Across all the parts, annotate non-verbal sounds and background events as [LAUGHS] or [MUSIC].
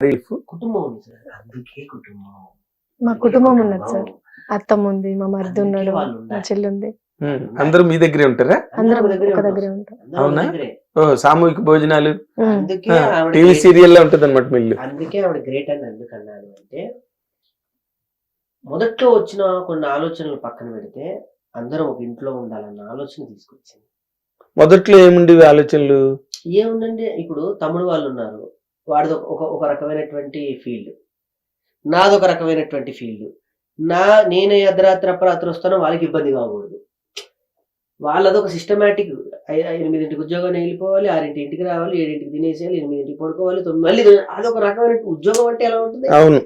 కుటుంబం ఉంది సార్. అందుకే కుటుంబం. మా కుటుంబం ఉన్నది సార్. అత్తమ్మ ఉంది మా మరిది ఉన్నాడు మా. చెల్లి ఉంది అందరూ మీ దగ్గరే ఉంటారా? అందరం ఒక దగ్గరే ఒక ఉంటాం. దగ్గరే ఉంటాం. అందరం ఒక అవునా? ఓ సామూహిక భోజనాలు. అందుకే టీవీ great- సీరియల్ లా ఉంటది అనమాట మీ ఇల్లు. అందుకే ఆవిడ గ్రేట్ అని ఎందుకు అన్నాను అంటే మొదట్లో వచ్చిన కొన్ని ఆలోచనలు పక్కన పెడితే అందరం ఒక ఇంట్లో ఉండాలన్న ఆలోచన తీసుకొచ్చింది. మొదట్లో ఏముండేవి ఆలోచనలు? ఏముందండి? ఇప్పుడు తమ్ముడు వాళ్ళు ఉన్నారు. వాడిది ఒక- ఒక ఒక రకమైనటువంటి ఫీల్డ్. నాది ఒక రకమైనటువంటి ఫీల్డ్. నా నేను అర్ధరాత్రి అపరాత్రి వస్తానో వాళ్ళకి ఇబ్బంది కాకూడదు. వాళ్ళది ఒక సిస్టమేటిక్ ఎనిమిదింటికి ఉద్యోగం వెళ్ళిపోవాలి ఆరింటి ఇంటికి రావాలి ఏడింటికి తినేసేయాలి ఎనిమిదింటికి పడుకోవాలి తొమ్మిది మళ్ళీ అదొక రకమైన ఉద్యోగం అంటే ఎలా ఉంటుంది? అవును.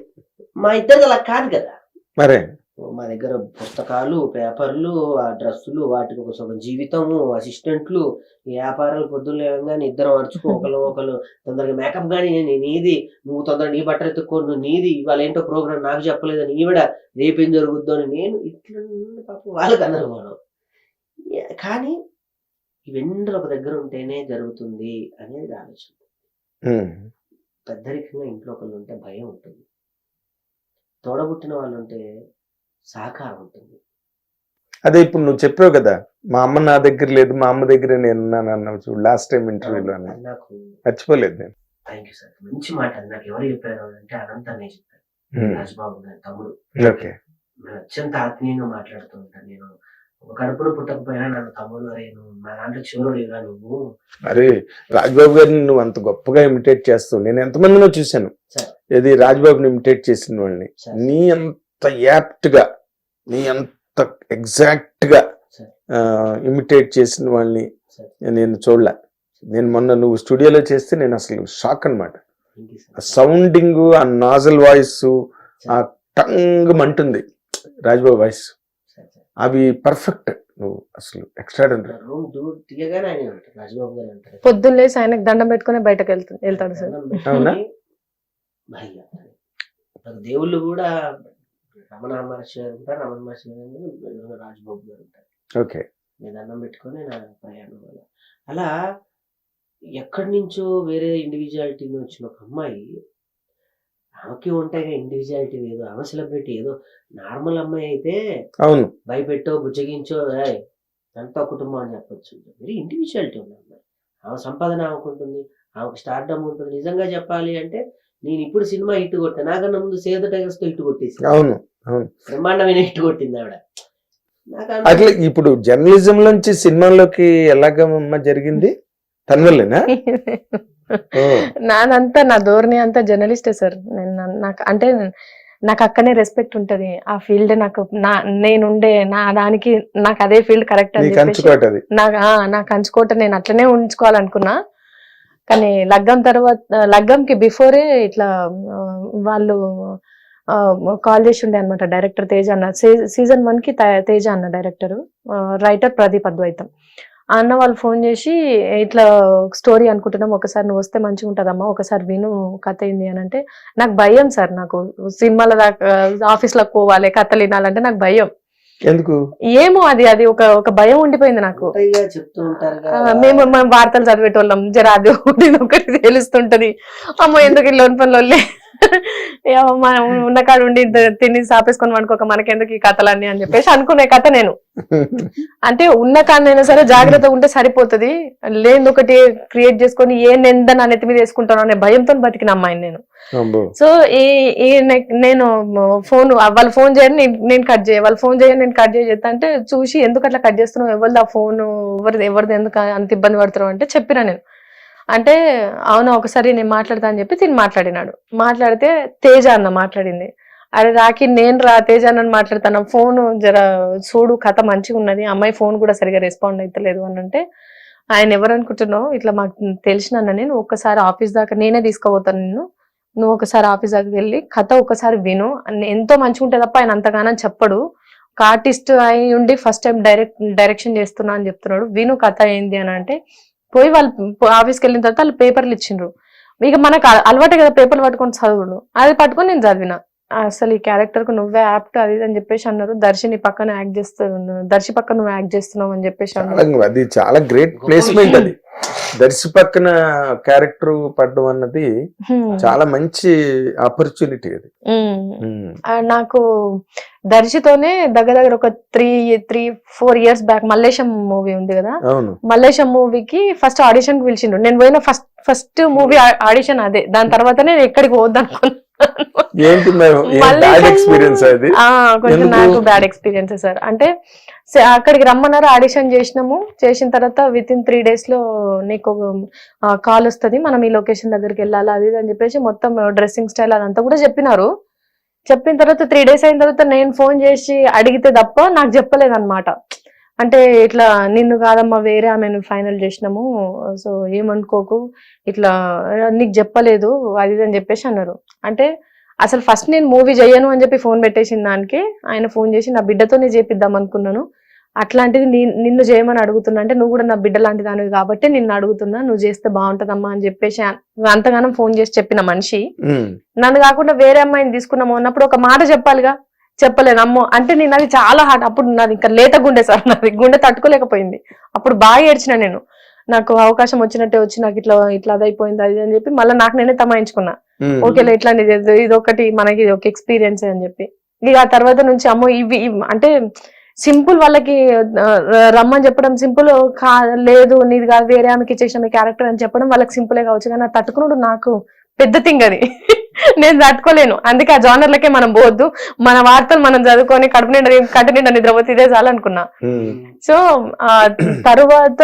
మా ఇద్దరిది అలా కాదు కదా. మరే. మా దగ్గర పుస్తకాలు పేపర్లు ఆ డ్రెస్సులు వాటికి ఒక సగం జీవితము అసిస్టెంట్లు వ్యాపారాలు పొద్దున్న లేవగానే ఇద్దరం అరుచుకో ఒకరు ఒకరు తొందరగా మేకప్ కానీ నేను నీది నువ్వు తొందరగా నీ బట్టలు ఎత్తుకో నువ్వు నీది ఇవాళ ఏంటో ప్రోగ్రామ్ నాకు చెప్పలేదని ఈవిడ రేపేం జరుగుద్దో అని నేను ఇట్లా పాపం వాళ్ళకి అందరూ కానీ ఇవన్నీ ఒక దగ్గర ఉంటేనే జరుగుతుంది అనేది ఆలోచన. పెద్దరికంగా ఇంట్లో ఒకళ్ళు ఉంటే భయం ఉంటుంది. తోడబుట్టిన వాళ్ళు ఉంటే సహకారం ఉంటుంది అదే ఇప్పుడు నువ్వు చెప్పావు కదా మా అమ్మ నా దగ్గర లేదు మా అమ్మ దగ్గర నేను అన్నావు చూడు లాస్ట్ టైం ఇంటర్వ్యూలో నాకు మర్చిపోలేదు నేను. థ్యాంక్ యూ సార్ మంచి మాట. నాకు ఎవరు చెప్పారు అంటే అనంత అనే చెప్పారు. ఉమ్, రాజబాబు గారి తమ్ముడు. ఓకే. అత్యంత ఆత్మీయంగా మాట్లాడుతూ ఉంటాను నేను ఒక కడుపులో పుట్టకపోయినా నన్ను తమ్ముడు అరే నువ్వు మా దాంట్లో చివరుడిగా నువ్వు? అరే రాజ్బాబు గారిని నువ్వు అంత గొప్పగా ఇమిటేట్ చేస్తావు. నేను ఎంతమందినో చూశాను. ఇది రాజ్బాబుని ఇమిటేట్ చేసిన వాళ్ళని. నీ అంత యాప్ట్గా నీ అంత ఎగ్జాక్ట్గా సరే. ఇమిటేట్ చేసిన వాళ్ళని. నేను చూడలే నేను మొన్న నువ్వు స్టూడియోలో చేస్తే నేను అసలు షాక్ యూ ఆ సార్ సౌండింగ్ ఆ నాజల్ వాయిస్ ఆ టంగ్ మంటుంది రాజ్బాబు వాయిస్. అవి పర్ఫెక్ట్ నువ్వు అసలు ఎక్స్ట్రాడనరీ అంటారు పొద్దున్న లేసి ఆయనకు దండం పెట్టుకుని బయటకు వెళ్తాడు వెళ్తాడు సార్ అవునా? దేవుళ్ళు కూడా రమణ మహర్షి గారు ఉంటారు. రమణ మహర్షి గారు రాజబాబు గారు ఉంటారు. ఓకే. నేను దండం పెట్టుకొని నా ప్రయాణం అలా అలా ఎక్కడి నుంచో వేరే ఇండివిజువాలిటీ వచ్చిన ఒక అమ్మాయి ఆమెకి ఉంటాయి ఇండివిజువాలిటీ ఏదో ఆమె సెలబ్రిటీ ఏదో. నార్మల్ అమ్మాయి అయితే అవును. భయపెట్టో బుజ్జగించో అంతా కుటుంబం అని చెప్పొచ్చు. వెరీ ఇండివిజువాలిటీ ఉంది అమ్మాయి. ఆమె సంపాదన ఆమెకు ఉంటుంది. ఆమెకు స్టార్డమ్ ఉంటుంది. నిజంగా చెప్పాలి అంటే నేను ఇప్పుడు సినిమా హిట్ కొట్టా. నాకన్నా ముందు సేవ్ ద టైగర్స్తో హిట్ కొట్టేసి అవును బ్రహ్మాండమైన హిట్ కొట్టింది ఆవిడ. అట్లా ఇప్పుడు జర్నలిజం నుంచి సినిమాల్లోకి ఎలాగమ్మా జరిగింది? తన్వల్లేనా? ఓ, [LAUGHS] నాదంతా నా ధోరణి అంతా జర్నలిస్టే సార్. నేను నాకు అంటే నాకు అక్కనే రెస్పెక్ట్ ఉంటది. ఆ ఫీల్డ్ నాకు నా నేనుండే నా దానికి నాకు అదే ఫీల్డ్ కరెక్ట్ అని నీకు అది. నాకు ఆ, నాకు అంచుకోట నేను అట్లనే ఉంచుకోవాలనుకున్నా. కానీ లగ్గం తర్వాత లగ్గంకి బిఫోరే ఇట్లా వాళ్ళు కాల్ చేసి ఉండే అనమాట డైరెక్టర్ తేజ అన్న. సీజన్ వన్కి తేజ అన్న డైరెక్టర్. రైటర్ ప్రదీప్ అద్వైతం. అన్న వాళ్ళు ఫోన్ చేసి ఇట్లా స్టోరీ అనుకుంటున్నాం ఒకసారి నువ్వు వస్తే మంచిగా ఉంటుందమ్మా ఒకసారి విను కథ ఏంది అని అంటే నాకు భయం సార్ నాకు. సినిమాల దాకా ఆఫీస్లోకి పోవాలి కథలు వినాలంటే నాకు భయం. ఎందుకు? ఏమో అది అది ఒక ఒక భయం ఉండిపోయింది నాకు. చెప్తూ ఉంటారు. మేము మేము వార్తలు చదివేటోళ్ళం. జర అది ఒకటి ఒకటి తెలుస్తుంటది. అమ్మో ఎందుకు లోన్ పనులు మనం ఉన్న కాడ ఉండి తిని సాపేసుకొని అనుకోక మనకెందుకు ఈ కథలన్నీ అని చెప్పేసి అనుకునే కథ నేను. అంటే ఉన్న కాడనైనా సరే జాగ్రత్తగా ఉంటే సరిపోతది. లేని ఒకటి క్రియేట్ చేసుకొని ఏ నింద నా నెత్తి మీద వేసుకుంటాను అనే భయంతో బతికిన అమ్మాయిని నేను. సో ఈ నేను ఫోన్ వాళ్ళు ఫోన్ చేయని నేను- కట్ చేయ వాళ్ళు ఫోన్ చేయని నేను కట్ చేస్తా అంటే చూసి ఎందుకు అట్లా కట్ చేస్తున్నావు? ఎవరిది ఆ ఫోన్? ఎవరిది ఎవరిది ఎందుకు అంత ఇబ్బంది పడుతున్నావు? అంటే చెప్పినా నేను. అంటే అవును ఒకసారి నేను మాట్లాడతా అని చెప్పి తిని మాట్లాడినాడు. మాట్లాడితే తేజ అన్న మాట్లాడింది. అరే రాకి నేను రా తేజ అన్న మాట్లాడతాను. ఫోన్ జర చూడు కథ మంచిగా ఉన్నది. అమ్మాయి ఫోన్ కూడా సరిగా రెస్పాండ్ అవుతలేదు అని అంటే ఆయన ఎవరనుకుంటున్నావు? ఇట్లా మాకు తెలిసిన అన్న నేను ఒక్కసారి ఆఫీస్ దాకా నేనే తీసుకుపోతాను నిన్ను. నువ్వు ఒకసారి ఆఫీస్ దాకా వెళ్ళి కథ ఒకసారి విను. ఎంతో మంచిగా ఉంటుంది తప్ప ఆయన అంతగానో చెప్పడు. ఒక ఆర్టిస్ట్ అయి ఉండి ఫస్ట్ టైం డైరెక్ట్ డైరెక్షన్ చేస్తున్నా అని చెప్తున్నాడు. విను కథ ఏంది అని అంటే పోయి వాళ్ళు ఆఫీస్కి వెళ్ళిన తర్వాత వాళ్ళు పేపర్లు ఇచ్చిండ్రు. ఇక మనకు అల- అలవాటే కదా పేపర్లు పట్టుకొని చదువుడు. అది పట్టుకొని నేను చదివిన. అసలు ఈ క్యారెక్టర్కు నువ్వే యాప్ట్ అది అని చెప్పేసి అన్నారు. దర్శిని పక్కన యాక్ట్ చేస్తున్నావు దర్శి పక్కన నువ్వు యాక్ట్ చేస్తున్నావు అని చెప్పేసి అన్నారు. అది చాలా గ్రేట్ ప్లేస్మెంట్. అది. దర్శి పక్కన క్యారెక్టర్ పడడం అన్నది. చాలా మంచి ఆపర్చునిటీ అది. నాకు దర్శితోనే దగ్గర దగ్గర ఒక three three four years back Mallesham movie ఉంది కదా? మల్లేశం మూవీకి ఫస్ట్ ఆడిషన్కి పిలిచిండు. నేను పోయిన ఫస్ట్ ఫస్ట్ మూవీ ఆడిషన్ అదే. దాని తర్వాత నేను ఎక్కడికి పోవద్దనుకున్నాను. ఏంటి బ్యాడ్ ఎక్స్పీరియన్స్ అది? ఆ, కొంచెం ఎందుకు? నాకు బ్యాడ్ ఎక్స్పీరియన్స్ సార్ అంటే అక్కడికి రమ్మన్నారు ఆడిషన్ చేసినాము. చేసిన తర్వాత విత్ ఇన్ త్రీ డేస్లో నీకు కాల్ వస్తుంది. మనం ఈ లొకేషన్ దగ్గరికి వెళ్ళాలి అది ఇది అని చెప్పేసి మొత్తం డ్రెస్సింగ్ స్టైల్ అదంతా కూడా చెప్పినారు. చెప్పిన తర్వాత త్రీ డేస్ అయిన తర్వాత నేను ఫోన్ చేసి అడిగితే తప్ప నాకు చెప్పలేదన్నమాట. అంటే ఇట్లా నిన్ను కాదమ్మా వేరే ఆమెను ఫైనల్ చేసినాము. సో ఏమనుకోకు ఇట్లా నీకు చెప్పలేదు అది ఇది అని చెప్పేసి అన్నారు. అంటే అసలు ఫస్ట్ నేను మూవీ చేయను అని చెప్పి ఫోన్ పెట్టేసిన దానికి ఆయన ఫోన్ చేసి నా బిడ్డతోనే చేపిద్దాం అనుకున్నాను. అట్లాంటిది నిన్ను చేయమని అడుగుతున్నా. అంటే నువ్వు కూడా నా బిడ్డ లాంటి దానివి కాబట్టి నిన్ను అడుగుతున్నా. నువ్వు చేస్తే బాగుంటదమ్మా అని చెప్పేసి అంతగానం ఫోన్ చేసి చెప్పిన మనిషి. నన్ను కాకుండా వేరే అమ్మాయిని తీసుకున్నాము అన్నప్పుడు ఒక మాట చెప్పాలిగా? చెప్పలేదు అమ్మో అంటే నేను అది చాలా హార్ట్ అప్పుడు నాది ఇంకా లేత గుండె సార్. [LAUGHS] నాది గుండె తట్టుకోలేకపోయింది. అప్పుడు బాగా ఏడ్చిన నేను. నాకు అవకాశం వచ్చినట్టే వచ్చి నాకు ఇట్లా ఇట్లా అదైపోయింది అది అని చెప్పి మళ్ళీ నాకు నేనే తమాయించుకున్నా. ఓకేలే ఇట్లాంటిది ఇది- ఒకటి మనకి ఒక ఎక్స్పీరియన్స్ అని చెప్పి. ఇక ఆ తర్వాత నుంచి అమ్మో ఇవి- అంటే సింపుల్ వాళ్ళకి రమ్మని చెప్పడం సింపుల్ కా లేదు నీది కాదు వేరే ఆమెకి ఇచ్చేసిన మీ క్యారెక్టర్ అని చెప్పడం వాళ్ళకి సింపులే కావచ్చు కానీ తట్టుకున్నాడు నాకు పెద్ద థింగ్ అది. [LAUGHS] నేను తట్టుకోలేను. అందుకే ఆ జానర్లకే మనం పోవద్దు. మన వార్తలు మనం చదువుకొని కడుపు నిండా కట్టు నిండా నిద్రపోతే ఇదే చాలనుకున్నా. సో ఆ తరువాత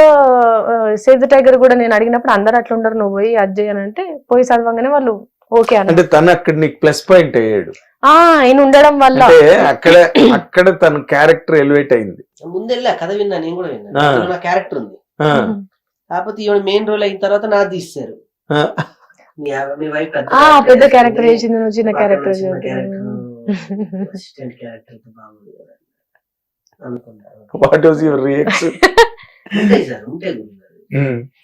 సేవ్ ద టైగర్ కూడా నేను అడిగినప్పుడు అందరు అట్లా ఉండరు నువ్వు పోయి అది చేయనంటే పోయి చదవంగానే వాళ్ళు ఓకే అంటే తను అక్కడ నీకు ప్లస్ పాయింట్ అయ్యాడు ఆ ఆయన ఉండడం వల్ల. అంటే అక్కడ అక్కడ తన క్యారెక్టర్ ఎలివేట్ అయింది. ముందెళ్ళా కథ విన్నా నేను కూడా విన్నా. ఆ. అందులో నా క్యారెక్టర్ ఉంది. కాకపోతే ఈవిడ మెయిన్ రోల్ అయిన తర్వాత నాది తీస్తారు పెద్ద క్యారెక్టర్ చేసింది నువ్వు చిన్న క్యారెక్టర్ అసిస్టెంట్ క్యారెక్టర్ బాగుంది కదా. అనుకున్నాను వాట్ వాజ్ యువర్ రియాక్షన్ ఉంటాయి సార్ ఉంటాయి గురుగారు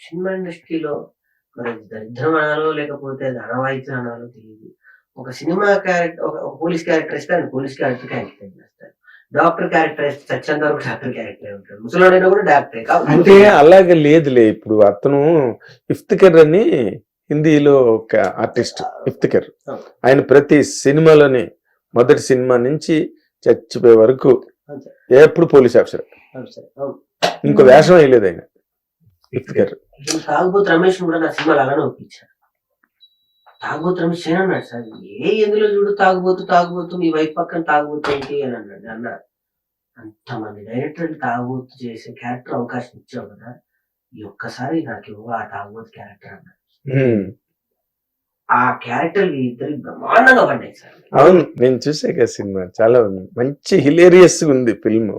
సినిమా ఇండస్ట్రీలో మరి దరిద్రం అనాలో లేకపోతే అది అనవాయితీ అనాలో తెలియదు. ఒక సినిమా క్యారెక్టర్ ఒక పోలీస్ క్యారెక్టర్ ఇస్తే ఆయన పోలీస్ క్యారెక్టర్ క్యారెక్టర్ చేస్తారు. డాక్టర్ క్యారెక్టర్ ఇస్తే చచ్చేంత వరకు డాక్టర్ క్యారెక్టర్ ఉంటాడు ముసలోడైనా కూడా డాక్టరే అంటే అలాగే లేదులే ఇప్పుడు అతను ఇఫ్తికర్ అని హిందీలో ఒక ఆర్టిస్ట్ ఇఫ్తికర్ ఆయన ప్రతి సినిమాలోని మొదటి సినిమా నుంచి చచ్చిపోయే వరకు. ఎప్పుడు పోలీస్ ఆఫీసర్. ఇంకో వేషం వేయలేదు ఆయన. ఇఫ్తికర్ తాగుబోతు రమేష్ కూడా నా సినిమాలు అలానే ఒప్పించారు తాగుబోతు రమేష్ ఏం అన్నాడు సార్ ఏ ఎందులో చూడు తాగుబోతు తాగుబోతు మీ వైఫ్ పక్కన తాగుబోతు ఏంటి? అని అన్నాడు. అన్నారు. అంతమంది డైరెక్టర్లు తాగుబోతు చేసే క్యారెక్టర్ అవకాశం ఇచ్చావు కదా ఈ ఒక్కసారి నాకు ఇవ్వ ఆ తాగుబోతు క్యారెక్టర్ అన్నాడు. ఆ క్యారెక్టర్ ఇద్దరు బ్రహ్మాండంగా పడ్డాయి సార్. అవును నేను చూసాక సినిమా చాలా మంచి హిలేరియస్ ఉంది ఫిల్మ్.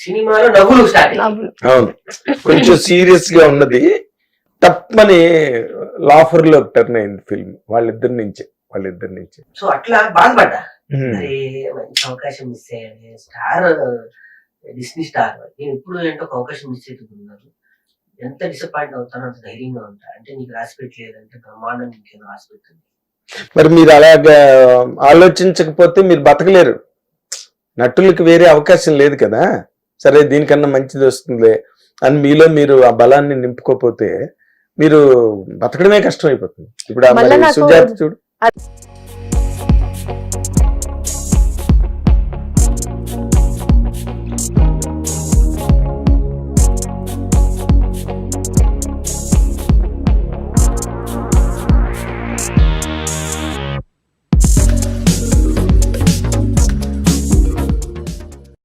సినిమాలో నవ్వులు స్టార్ట్. అవును కొంచెం సీరియస్గా ఉన్నది. తప్పని లాఫర్లో టర్న్ అయింది ఫిల్మ్ వాళ్ళిద్దరి నుంచే వాళ్ళిద్దరి నుంచే. సో అట్లా బాధపడ్డా? మంచి అవకాశం మిస్ అయ్యాను స్టార్ డిస్నీ స్టార్. నేను ఇప్పుడు ఏంటో ఒక అవకాశం మిస్ అవుతున్నారు ఎంత డిసప్పాయింట్ అవుతానో అంత ధైర్యంగా ఉంటా. అంటే నీకు రాసి పెట్టలేదంటే బ్రహ్మాండం నీకేదో రాసి పెట్టింది మరి మీరు అలాగా ఆలోచించకపోతే మీరు బతకలేరు. నటులకు వేరే అవకాశం లేదు కదా. సరే దీనికన్నా మంచిది వస్తుంది అని మీలో మీరు ఆ బలాన్ని నింపుకోకపోతే మీరు బతకడమే కష్టం అయిపోతుంది ఇప్పుడు సుజాత చూడు.